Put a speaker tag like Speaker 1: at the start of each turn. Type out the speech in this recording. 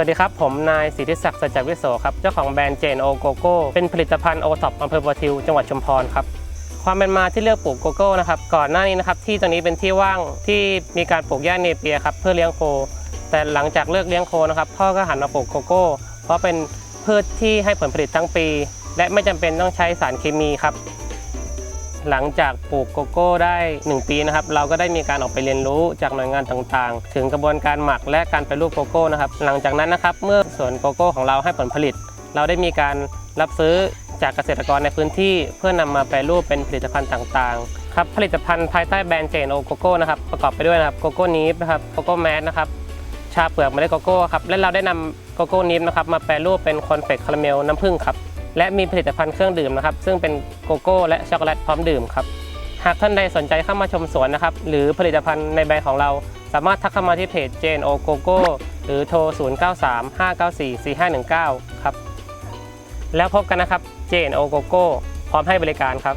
Speaker 1: วัสดีครับ ผมนายสิทธิศักดิ์สัจจวิโสครับ เจ้าของแบรนด์เจนโอโกโก้เป็นผลิตภัณฑ์โอท็อปอำเภอบัวทิว จังหวัดชุมพรครับ ความเป็นมาที่เลือกปลูกโกโก้นะครับ ก่อนหน้านี้นะครับที่ตรงนี้เป็นที่ว่างที่มีการปลูกหญ้าเนเปียครับเพื่อเลี้ยงโค แต่หลังจากเลิกเลี้ยงโคนะครับพ่อก็หันมาปลูกโกโก้ เพราะเป็นพืชที่ให้ผลผลิตทั้งปี และไม่จำเป็นต้องใช้สารเคมีครับ หลังจากปลูกโกโก้ได้ 1 ปีนะครับ เราก็ได้มีการออกไปเรียนรู้จากหน่วยงานต่างๆ ถึงกระบวนการหมักและการแปรรูปโกโก้นะครับ หลังจากนั้นนะครับ เมื่อสวนโกโก้ของเราให้ผลผลิต เราได้มีการรับซื้อจากเกษตรกรในพื้นที่ เพื่อนำมาแปรรูปเป็นผลิตภัณฑ์ต่างๆ ครับ ผลิตภัณฑ์ภายใต้แบรนด์เจนโอโกโก้นะครับ ประกอบไปด้วยนะครับโกโก้นีฟนะครับโกโก้แมสนะครับ ชาเปลือกเมล็ดโกโก้ครับ และเราได้นำโกโก้นีฟนะครับมาแปรรูปเป็นคอนเฟกคาราเมลน้ำผึ้งครับ และมีผลิตภัณฑ์เครื่องดื่มนะครับ ซึ่งเป็นโกโก้และช็อกโกแลตพร้อมดื่มครับ หากท่านใดสนใจเข้ามาชมสวนนะครับ หรือผลิตภัณฑ์ในแบรนด์ของเรา สามารถทักเข้ามาที่เพจ JNO GoGo หรือโทร 0935944519 ครับ แล้วพบกันนะครับ JNO GoGo พร้อมให้บริการครับ